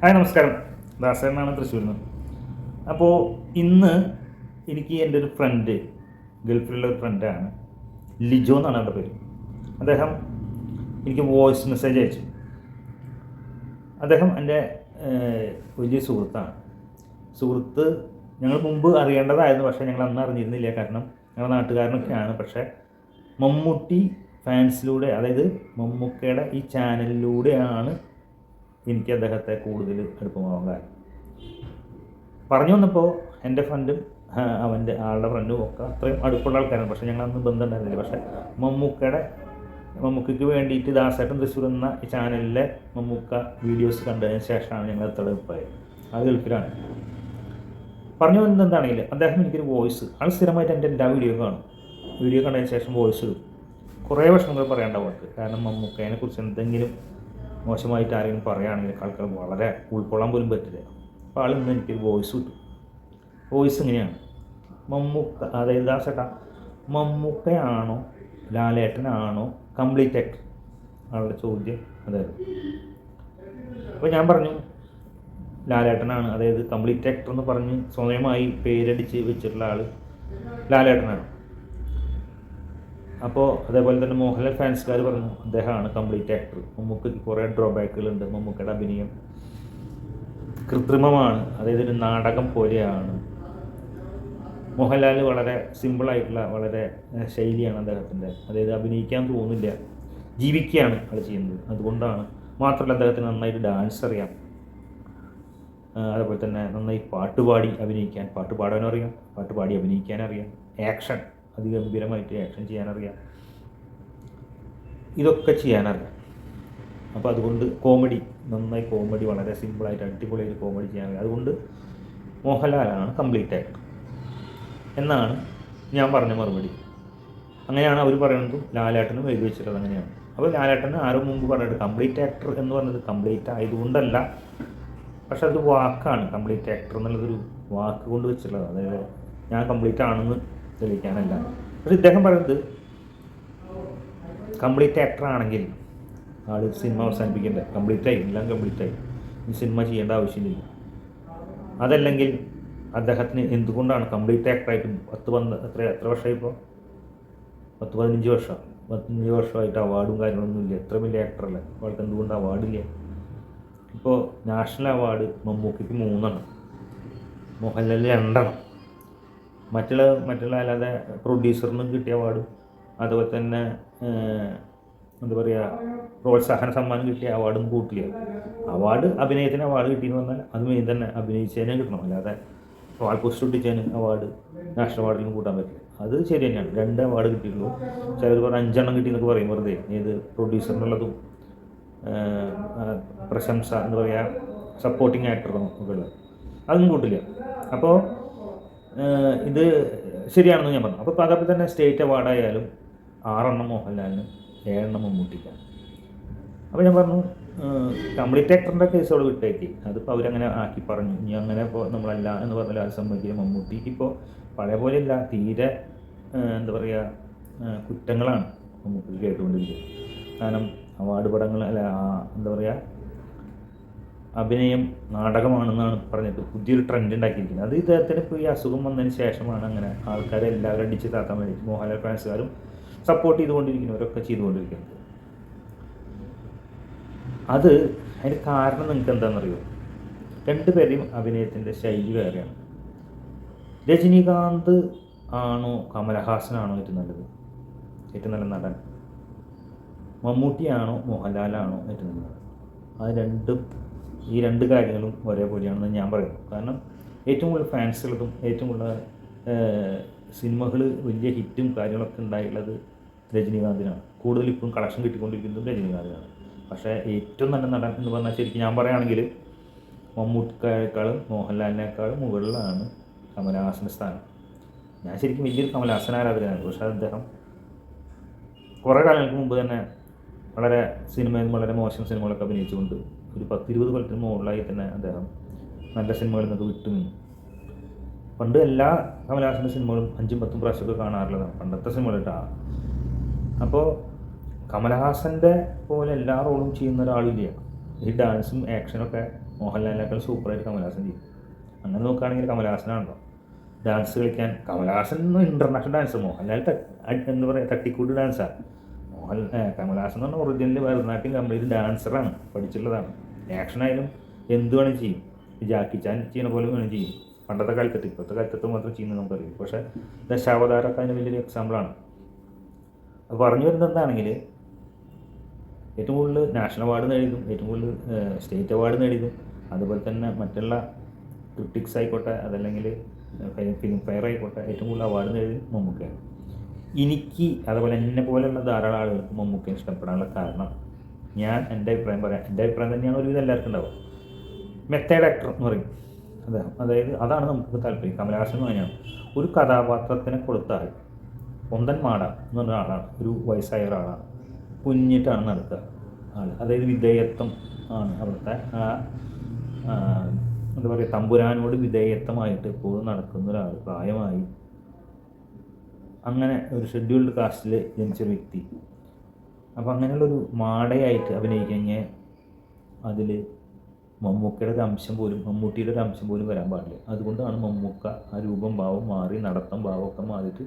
Hi നമസ്കാരം. ദാസേനാണ് തൃശ്ശൂരിൽ നിന്ന് അപ്പോൾ ഇന്ന് എനിക്ക് എന്റെ ഒരു ഫ്രണ്ട് ഗൾഫിലുള്ള ഒരു ഫ്രണ്ടാണ് ലിജോ എന്നാണ് അവരുടെ പേര്. അദ്ദേഹം എനിക്ക് വോയിസ് മെസ്സേജ് അയച്ചു. അദ്ദേഹം എന്റെ വലിയ സുഹൃത്താണ്. സുഹൃത്ത് ഞങ്ങൾ മുമ്പ് അറിയേണ്ടതായിരുന്നു പക്ഷേ ഞങ്ങൾ അന്ന് അറിഞ്ഞിരുന്നില്ല. കാരണം ഞങ്ങളുടെ നാട്ടുകാരനൊക്കെയാണ്. പക്ഷേ മമ്മൂട്ടി ഫാൻസിലൂടെ അതായത് മമ്മൂക്കയുടെ ഈ ചാനലിലൂടെയാണ് എനിക്ക് അദ്ദേഹത്തെ കൂടുതൽ അടുപ്പമാവാൻ കാരണം. പറഞ്ഞു വന്നപ്പോൾ എന്റെ ഫ്രണ്ടും അവന്റെ ആളുടെ ഫ്രണ്ടും ഒക്കെ അത്രയും അടുപ്പുള്ള ആൾക്കാരാണ്. പക്ഷേ ഞങ്ങൾ അന്ന് ബന്ധം ഉണ്ടായിരുന്നില്ല. പക്ഷേ മമ്മൂക്കയുടെ മമ്മൂക്കയ്ക്ക് വേണ്ടിയിട്ട് ദാസേട്ടൻ തൃശ്ശൂർ എന്ന ചാനലിലെ മമ്മൂക്ക വീഡിയോസ് കണ്ടതിന് ശേഷമാണ് ഞങ്ങൾ അത്ര അഭിപ്രായം അത് ഗൾഫിലാണ്. പറഞ്ഞു വന്നത് എന്താണെങ്കിൽ അദ്ദേഹം എനിക്കൊരു വോയിസ് ആൾ സ്ഥിരമായിട്ട് എന്റെ എല്ലാ വീഡിയോ കാണും. വീഡിയോ കണ്ടതിന് ശേഷം വോയിസ് ഇടും. കുറേ വിഷമങ്ങൾ പറയേണ്ട അവർക്ക്. കാരണം മമ്മൂക്കയെ കുറിച്ച് എന്തെങ്കിലും മോശമായിട്ട് ആരെങ്കിലും പറയുകയാണെങ്കിൽ ആൾക്കാർ വളരെ ഉൾക്കൊള്ളാൻ പോലും പറ്റില്ല. അപ്പോൾ ആൾ ഇന്ന് എനിക്കൊരു വോയിസ് കിട്ടും. വോയിസ് ഇങ്ങനെയാണ്. മമ്മൂക്ക അതായത് ദാസേട്ടാ മമ്മൂക്കയാണോ ലാലേട്ടനാണോ കംപ്ലീറ്റ് ആക്ടർ ആളുടെ ചോദ്യം അതായത് അപ്പോൾ ഞാൻ പറഞ്ഞു ലാലേട്ടനാണ്. അതായത് കംപ്ലീറ്റ് ആക്ടർ എന്ന് പറഞ്ഞ് സ്വയമായി പേരടിച്ച് വെച്ചിട്ടുള്ള ആൾ ലാലേട്ടനാണ്. അപ്പോൾ അതേപോലെ തന്നെ മോഹൻലാൽ ഫാൻസുകാർ പറഞ്ഞു അദ്ദേഹമാണ് കംപ്ലീറ്റ് ആക്ടർ മമ്മൂക്കയ്ക്ക് കുറേ ഡ്രോബാക്കുകളുണ്ട് മമ്മൂക്കയുടെ അഭിനയം കൃത്രിമമാണ്. അതായത് ഒരു നാടകം പോലെയാണ്. മോഹൻലാൽ വളരെ സിമ്പിളായിട്ടുള്ള വളരെ ശൈലിയാണ് അദ്ദേഹത്തിന്റെ. അതായത് അഭിനയിക്കാൻ തോന്നില്ല. ജീവിക്കുകയാണ് ആൾ ചെയ്യുന്നത്. അതുകൊണ്ടാണ് മാത്രമല്ല അദ്ദേഹത്തിന് നന്നായിട്ട് ഡാൻസ് അറിയാം. അതേപോലെ തന്നെ നന്നായി പാട്ടുപാടി അഭിനയിക്കാൻ. പാട്ട് പാടാനും അറിയാം. പാട്ട് പാടി അഭിനയിക്കാൻ അറിയാം. ആക്ഷൻ അതിഗംഭീരമായിട്ട് ആക്ഷൻ ചെയ്യാനറിയാം. ഇതൊക്കെ ചെയ്യാനറിയാം. അപ്പോൾ അതുകൊണ്ട് കോമഡി നന്നായി കോമഡി വളരെ സിമ്പിളായിട്ട് അടിപൊളിയായിട്ട് കോമഡി ചെയ്യാനറിയാം. അതുകൊണ്ട് മോഹൻലാലാണ് കംപ്ലീറ്റ് ആക്ടർ എന്നാണ് ഞാൻ പറഞ്ഞ മറുപടി. അങ്ങനെയാണ് അവർ പറയുന്നത് ലാലേട്ടനും എഴുതി വെച്ചിട്ടത് അങ്ങനെയാണ്. അപ്പോൾ ലാലേട്ടന് ആരും മുമ്പ് പറഞ്ഞിട്ട് കംപ്ലീറ്റ് ആക്ടർ എന്ന് പറഞ്ഞത് കംപ്ലീറ്റ് ആയതുകൊണ്ടല്ല. പക്ഷെ അത് വാക്കാണ് കംപ്ലീറ്റ് ആക്ടർ എന്നുള്ളതൊരു വാക്ക് കൊണ്ട് വെച്ചിട്ടുള്ളത്. അതായത് ഞാൻ കംപ്ലീറ്റ് ആണെന്ന് തെളിയിക്കാനല്ല. പക്ഷെ ഇദ്ദേഹം പറയുന്നത് കംപ്ലീറ്റ് ആക്ടർ ആണെങ്കിൽ ആൾ സിനിമ അവസാനിപ്പിക്കേണ്ട? കംപ്ലീറ്റ് ആയി എല്ലാം കംപ്ലീറ്റ് ആയി. ഈ സിനിമ ചെയ്യേണ്ട ആവശ്യമില്ല. അതല്ലെങ്കിൽ അദ്ദേഹത്തിന് എന്തുകൊണ്ടാണ് കംപ്ലീറ്റ് ആക്ടറായിട്ട് പത്ത് പന്ത് എത്ര എത്ര വർഷമായി ഇപ്പോൾ പത്ത് പതിനഞ്ച് വർഷം. പതിനഞ്ച് വർഷമായിട്ട് അവാർഡും കാര്യങ്ങളൊന്നും ഇല്ല. എത്ര വലിയ ആക്ടറല്ല അവൾക്ക് എന്തുകൊണ്ട് അവാർഡില്ല ഇപ്പോൾ നാഷണൽ അവാർഡ് മമ്മൂക്കിക്ക് മൂന്നെണ്ണം. മോഹൻലാലിന് രണ്ടെണ്ണം. മറ്റുള്ള മറ്റുള്ള അല്ലാതെ പ്രൊഡ്യൂസറിനും കിട്ടിയ അവാർഡും അതുപോലെ തന്നെ എന്താ പറയുക പ്രോത്സാഹന സമ്മാനം കിട്ടിയ അവാർഡും കൂട്ടില്ല അവാർഡ് അഭിനയത്തിന് അവാർഡ് കിട്ടിയെന്ന് പറഞ്ഞാൽ അത് മെയിൻ തന്നെ അഭിനയിച്ചതിനെ കിട്ടണം. അല്ലാതെ വാൾ പോസ്റ്റ് ഒട്ടിച്ചതിന് അവാർഡ് നാഷണൽ അവാർഡിലും കൂട്ടാൻ പറ്റില്ല. അത് ശരി തന്നെയാണ്. രണ്ട് അവാർഡ് കിട്ടിയിട്ടുള്ളൂ. ചിലർ പറഞ്ഞ അഞ്ചെണ്ണം കിട്ടി എന്നൊക്കെ പറയും വെറുതെ. ഏത് പ്രൊഡ്യൂസറിനുള്ളതും പ്രശംസ എന്താ പറയുക സപ്പോർട്ടിങ് ആക്ടറും ഒക്കെ ഉള്ളത് അതൊന്നും കൂട്ടില്ല. അപ്പോൾ ഇത് ശരിയാണെന്ന് ഞാൻ പറഞ്ഞു. അപ്പോൾ അതേപോലെ തന്നെ സ്റ്റേറ്റ് അവാർഡായാലും ആറെണ്ണം മോഹൻലാലിന് ഏഴെണ്ണം മമ്മൂട്ടിക്കാണ് അപ്പോൾ ഞാൻ പറഞ്ഞു കംപ്ലീറ്റ് ആക്ടറിന്റെ കേസ് അവിടെ വിട്ടേക്ക്. അതിപ്പോൾ അവരങ്ങനെ ആക്കി പറഞ്ഞു. ഇനി അങ്ങനെ ഇപ്പോൾ നമ്മളല്ല എന്ന് പറഞ്ഞാൽ അത് സംബന്ധിക്കുക മമ്മൂട്ടി ഇപ്പോൾ പഴയ പോലെയല്ല തീരെ എന്താ പറയുക കുറ്റങ്ങളാണ് മമ്മൂട്ടി കേട്ടുകൊണ്ടിരിക്കുന്നത്. കാരണം അവാർഡ് പടങ്ങൾ അല്ല എന്താ പറയുക അഭിനയം നാടകമാണെന്നാണ് പറഞ്ഞത്. പുതിയൊരു ട്രെൻഡ് ഉണ്ടാക്കിയിരിക്കുന്നത്. അത് ഇദ്ദേഹത്തിന് ഇപ്പോൾ ഈ അസുഖം വന്നതിന് ശേഷമാണ് അങ്ങനെ ആൾക്കാരെ എല്ലാവരും അടിച്ച് താത്താൻ വേണ്ടി മോഹൻലാൽ ഫാൻസുകാരും സപ്പോർട്ട് ചെയ്തുകൊണ്ടിരിക്കുന്നവരൊക്കെ ചെയ്തുകൊണ്ടിരിക്കുന്നത്. അത് അതിന് കാരണം നിങ്ങൾക്ക് എന്താണെന്നറിയോ? രണ്ടുപേരെയും അഭിനയത്തിന്റെ ശൈലി വേറെയാണ്. രജനീകാന്ത് ആണോ കമലഹാസനാണോ ഏറ്റവും നല്ലത്? ഏറ്റവും നല്ല നടൻ. മമ്മൂട്ടിയാണോ മോഹൻലാലാണോ ഏറ്റവും നല്ലത്? അത് രണ്ടും ഈ രണ്ട് കാര്യങ്ങളും ഒരേപോലെയാണെന്ന് ഞാൻ പറയുന്നു. കാരണം ഏറ്റവും കൂടുതൽ ഫാൻസ് ഉള്ളതും ഏറ്റവും കൂടുതൽ സിനിമകൾ വലിയ ഹിറ്റും കാര്യങ്ങളൊക്കെ ഉണ്ടായിട്ടുള്ളത് രജനീകാന്തിനാണ് കൂടുതൽ ഇപ്പം കളക്ഷൻ കിട്ടിക്കൊണ്ടിരിക്കുന്നതും രജനീകാന്തിനാണ് പക്ഷേ ഏറ്റവും നല്ല നടൻ എന്ന് പറഞ്ഞാൽ ശരിക്കും ഞാൻ പറയുകയാണെങ്കിൽ മമ്മൂട്ടിക്കാരെക്കാളും മോഹൻലാലിനേക്കാളും മുകളിലാണ് കമലഹാസന്റെ സ്ഥാനം. ഞാൻ ശരിക്കും വലിയൊരു കമലഹാസൻ ആരാധകനാണ്. പക്ഷേ അദ്ദേഹം കുറേ കാലങ്ങൾക്ക് മുമ്പ് തന്നെ വളരെ സിനിമയിൽ വളരെ മോശം സിനിമകളൊക്കെ അഭിനയിച്ചുകൊണ്ട് ഒരു പത്തിരുപത് കൊല്ലത്തിന് മുകളിലായി തന്നെ അദ്ദേഹം നല്ല സിനിമകളിൽ നിന്നൊക്കെ വിട്ടു നിന്നു. പണ്ട് എല്ലാ കമലഹാസന്റെ സിനിമകളും അഞ്ചും പത്തും പ്രാവശ്യമൊക്കെ കാണാറുള്ളതാണ് പണ്ടത്തെ സിനിമകൾ കേട്ടോ അപ്പോൾ കമലഹാസന്റെ പോലെ എല്ലാ റോളും ചെയ്യുന്ന ഒരാളില്ല. ഈ ഡാൻസും ആക്ഷനൊക്കെ മോഹൻലാലിനേക്കാൾ സൂപ്പറായിട്ട് കമലഹാസൻ ചെയ്യും. അങ്ങനെ നോക്കുകയാണെങ്കിൽ കമലഹാസനാണല്ലോ. ഡാൻസ് കളിക്കാൻ കമലഹാസൻ ഇന്റർനാഷണൽ ഡാൻസ് മോഹൻലാൽ എന്ന് പറയുക തട്ടിക്കൂട്ട് ഡാൻസാണ് മോഹൻ കമലഹാസൻ എന്ന് പറഞ്ഞാൽ ഒറിജിനൽ ഭരതനാട്യം കംപ്ലീറ്റ് ഡാൻസറാണ് പഠിച്ചിട്ടുള്ളതാണ് ആക്ഷനായാലും എന്ത് വേണം ചെയ്യും. ജാക്കി ചാൻ ചെയ്യുന്ന പോലെ വേണം ചെയ്യും. പണ്ടത്തെ കാലത്ത് ഇപ്പോഴത്തെ കാലത്ത് മാത്രം ചെയ്യുന്നത് നമുക്കറിയാം. പക്ഷേ ദശാവതാരമൊക്കെ അതിന് വലിയൊരു എക്സാമ്പിളാണ് അപ്പോൾ പറഞ്ഞു വരുന്നത് എന്താണെങ്കിൽ ഏറ്റവും കൂടുതൽ നാഷണൽ അവാർഡ് നേടിയതും ഏറ്റവും കൂടുതൽ സ്റ്റേറ്റ് അവാർഡ് നേടിയതും അതുപോലെ തന്നെ മറ്റുള്ള ക്രിട്ടിക്സ് ആയിക്കോട്ടെ അതല്ലെങ്കിൽ ഫിലിം ഫെയർ ആയിക്കോട്ടെ ഏറ്റവും കൂടുതൽ അവാർഡ് നേടിയത് മമ്മൂക്കയാണ്. എനിക്ക് അതുപോലെ എന്നെ പോലെയുള്ള ധാരാളം ആളുകൾക്ക് മമ്മൂക്കയെ ഇഷ്ടപ്പെടാനുള്ള കാരണം ഞാൻ എന്റെ അഭിപ്രായം പറയാം. എന്റെ അഭിപ്രായം തന്നെയാണ് ഒരുവിധം എല്ലാവർക്കും ഉണ്ടാവുക. മെത്തേഡ് ആക്ടർ എന്ന് പറയും. അതെ അതായത് അതാണ് നമുക്ക് താല്പര്യം. കമലഹാസനും അങ്ങനെയാണ്. ഒരു കഥാപാത്രത്തിനെ കൊടുത്താൽ ഒന്തൻ മാട എന്ന് പറഞ്ഞ ആളാണ്. ഒരു വയസ്സായ ഒരാളാണ്. കുഞ്ഞിട്ടാണ് നടക്കുക ആൾ അതായത് വിധേയത്വം ആണ് അവിടുത്തെ ആ, എന്താ പറയുക തമ്പുരാനോട് വിധേയത്വമായിട്ട് എപ്പോഴും നടക്കുന്ന ഒരാൾ പ്രായമായി. അങ്ങനെ ഒരു ഷെഡ്യൂൾഡ് കാസ്റ്റിൽ ജനിച്ചൊരു വ്യക്തി. അപ്പോൾ അങ്ങനെയുള്ളൊരു മാടയായിട്ട് അഭിനയിക്കഴിഞ്ഞാൽ അതിൽ മമ്മൂക്കയുടെ ഒരു അംശം പോലും മമ്മൂട്ടിയുടെ ഒരു അംശം പോലും വരാൻ പാടില്ല. അതുകൊണ്ടാണ് മമ്മൂക്ക ആ രൂപം ഭാവം മാറി നടത്തം ഭാവമൊക്കെ മാറിയിട്ട്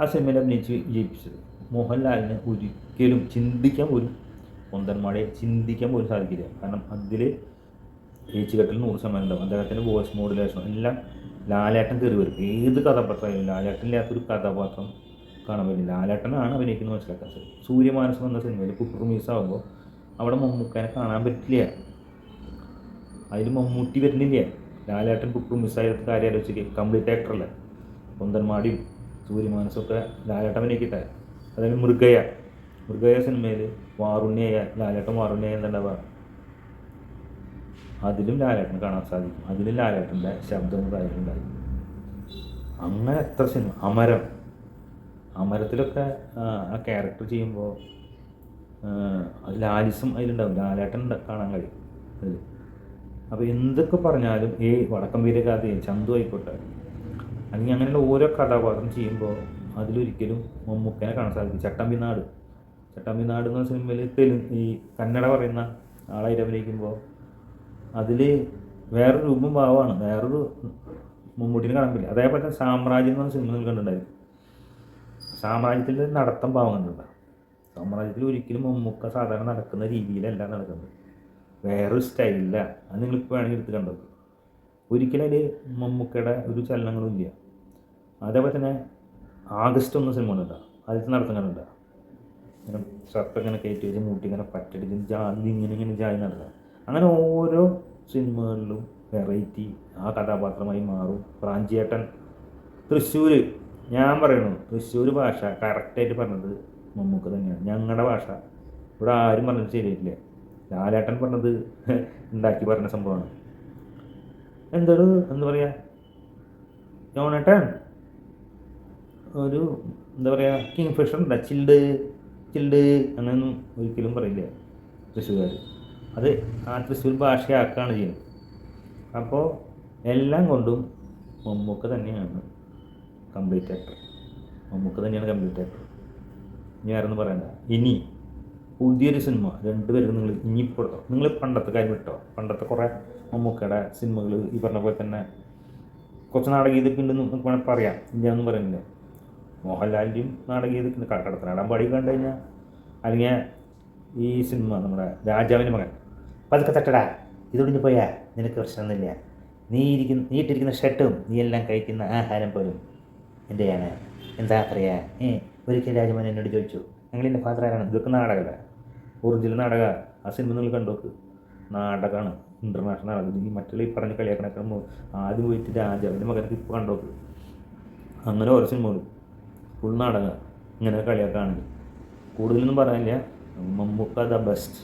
ആ സിനിമയിൽ അഭിനയിച്ച് ജയിപ്പിച്ചത് മോഹൻലാലിന് ഒരിക്കലും ചിന്തിക്കാൻ പോലും പൊന്തന്മാടയെ ചിന്തിക്കാൻ പോലും സാധിക്കില്ല. കാരണം അതിൽ ഏച്ചുകെട്ടിൽ നൂറ് ശതമാനം ഉണ്ടാവും. അദ്ദേഹത്തിന്റെ വോയിസ് മോഡുലേഷൻ എല്ലാം ലാലേട്ടൻ കയറി വരും ഏത് കഥാപാത്രമായാലും ലാലേട്ടനില്ലാത്തൊരു കഥാപാത്രം കാണാൻ പറ്റില്ല. ലാലേട്ടനാണ് അഭിനയിക്കുന്നത് മനസ്സിലാക്കാൻ സാധിക്കും. സൂര്യമാനസം എന്ന സിനിമയിൽ കുട്ടുറുമീസ് ആകുമ്പോൾ അവിടെ മമ്മൂക്കാനെ കാണാൻ പറ്റില്ല. അതിൽ മമ്മൂട്ടി വരുന്നില്ല. ലാലേട്ടൻ കുട്ടും മിസ്സായിട്ട് കാര്യം ആലോചിച്ച് കംപ്ലീറ്റ് ആക്ടറല്ലേ കൊന്തന്മാടിയും സൂര്യമാനസമൊക്കെ ലാലേട്ടൻ അഭിനയിക്കട്ടെ. അതായത് മൃഗയ. മൃഗയ സിനിമയിൽ വാറുണ്യായ ലാലേട്ടൻ വാറുണ്യായ പറയുക അതിലും ലാലേട്ടൻ കാണാൻ സാധിക്കും. അതിലും ലാലേട്ടന്റെ ശബ്ദവും കാര്യങ്ങളുണ്ടായി അങ്ങനെ എത്ര സിനിമ? അമരം. ആ, ആ ക്യാരക്ടർ ചെയ്യുമ്പോൾ ലാലിസും അതിലുണ്ടാവും. ലാലേട്ടൻ കാണാൻ കഴിയും. അതിൽ അപ്പോൾ എന്തൊക്കെ പറഞ്ഞാലും ഈ വടക്കം വീരഗാഥയും ചന്തു ആയിക്കോട്ടെ. അല്ലെങ്കിൽ അങ്ങനെയുള്ള ഓരോ കഥാപാത്രം ചെയ്യുമ്പോൾ അതിലൊരിക്കലും മമ്മൂക്കനെ കാണാൻ സാധിക്കും ചട്ടമ്പിനാട്. ചട്ടമ്പിനാട് എന്ന സിനിമയിൽ തെലുങ്ക് ഈ കന്നഡ പറയുന്ന ആളായിട്ട് അഭിനയിക്കുമ്പോൾ അതിൽ വേറൊരു രൂപം ഭാവമാണ്. വേറൊരു മമ്മൂട്ടിനെ കാണാൻ പറ്റില്ല. അതേപോലെ സാമ്രാജ്യം എന്ന് സിനിമ നിങ്ങൾ സാമ്രാജ്യത്തിൽ നടത്തം ഭാവം സാമ്രാജ്യത്തിൽ ഒരിക്കലും മമ്മൂക്ക സാധാരണ നടക്കുന്ന രീതിയിലല്ല നടക്കുന്നത്. വേറൊരു സ്റ്റൈലില്ല. അത് നിങ്ങളിപ്പോൾ വേണമെങ്കിൽ എടുത്ത് കണ്ടോ? ഒരിക്കലും അതിൽ മമ്മൂക്കയുടെ ഒരു ചലനങ്ങളും ഇല്ല അതേപോലെ തന്നെ ആഗസ്റ്റ് ഒന്ന് സിനിമ കണ്ടിട്ടാ അതിൽ നടത്തം കണ്ടുണ്ട് ഇങ്ങനെ ഷർട്ട് ഇങ്ങനെ കയറ്റി വെച്ച് മൂട്ടി ഇങ്ങനെ പറ്റടിച്ച് ജാതി ഇങ്ങനെ ഇങ്ങനെ ജാതി നടക്കുക. അങ്ങനെ ഓരോ സിനിമകളിലും വെറൈറ്റി ആ കഥാപാത്രമായി മാറും. പ്രാഞ്ചിയേട്ടൻ തൃശ്ശൂർ ഞാൻ പറയുന്നു തൃശ്ശൂർ ഭാഷ കറക്റ്റായിട്ട് പറഞ്ഞത് മമ്മൂക്ക തന്നെയാണ്. ഞങ്ങളുടെ ഭാഷ. ഇവിടെ ആരും പറഞ്ഞത് ശരിയായിട്ടില്ല. ലാലേട്ടൻ പറഞ്ഞത് ഉണ്ടാക്കി പറഞ്ഞ സംഭവമാണ്. എന്താണ് എന്താ പറയുക ജോണേട്ടൻ ഒരു എന്താ പറയുക കിങ് ഫിഷർ ഉണ്ട്? ചിൽഡ് ചിൽഡ് അങ്ങനെയൊന്നും ഒരിക്കലും പറയില്ല തൃശ്ശൂർകാർ അത് ആ തൃശ്ശൂർ ഭാഷയാക്കുകയാണ് ചെയ്യുന്നത്. അപ്പോൾ എല്ലാം കൊണ്ടും മമ്മൂക്ക തന്നെയാണ് കംപ്ലീറ്റ് ആക്ടർ മമ്മൂക്ക തന്നെയാണ് കംപ്ലീറ്റ് ആക്ടർ ഇനി ആരെന്ന് പറയണ്ട. ഇനി പുതിയൊരു സിനിമ രണ്ടുപേരും നിങ്ങൾ ഇനിയിപ്പോൾ നിങ്ങൾ പണ്ടത്തെ കാര്യം വിട്ടോ? പണ്ടത്തെ കുറേ മമ്മൂക്കയുടെ സിനിമകൾ ഈ പറഞ്ഞ പോലെ തന്നെ കുറച്ച് നാടകീയതൊക്കെ ഉണ്ടെന്ന് നമുക്ക് വേണമെങ്കിൽ പറയാം. ഇല്ലാന്നും പറയുന്നില്ല. മോഹൻലാലിന്റെയും നാടകീയതൊക്കെ കടക്കടത്ത് കടക്കടത്തനാടാൻ പാടി കണ്ടു കഴിഞ്ഞാൽ അല്ലെങ്കിൽ ഈ സിനിമ നമ്മുടെ രാജാവിന്റെ മകൻ. പതുക്കെ തട്ടടാ. ഇതൊടിഞ്ഞ് പോയാ. നിനക്ക് പ്രശ്നമൊന്നുമില്ല. നീ ഇരിക്കുന്ന നീ ഇട്ടിരിക്കുന്ന ഷർട്ടും നീ എല്ലാം കഴിക്കുന്ന ആഹാരം പോലും. എന്റെയാണ് എന്താ പറയുക ഏ ഒരിക്കൽ രാജമോൻ എന്നോട് ചോദിച്ചു ഞങ്ങളെന്റെ ഫാദർ ആരാണ്? ഇതൊക്കെ നാടകമല്ല ഒറിജിനൽ നാടക? ആ സിനിമ നിങ്ങൾ കണ്ടോക്ക് നാടകമാണ് ഇന്റർനാഷണൽ നാടകം ഈ മറ്റുള്ള ഈ പറഞ്ഞ കളിയാക്കണൊക്കെ ആദ്യം പോയിട്ട് രാജാവിന്റെ മകനൊക്കെ ഇപ്പോൾ കണ്ടോക്ക് അങ്ങനെ ഓരോ സിനിമകളും ഫുൾ നാടകം. ഇങ്ങനെ കളിയാക്കുകയാണെങ്കിൽ കൂടുതലൊന്നും പറയാനില്ല. Mammukka the best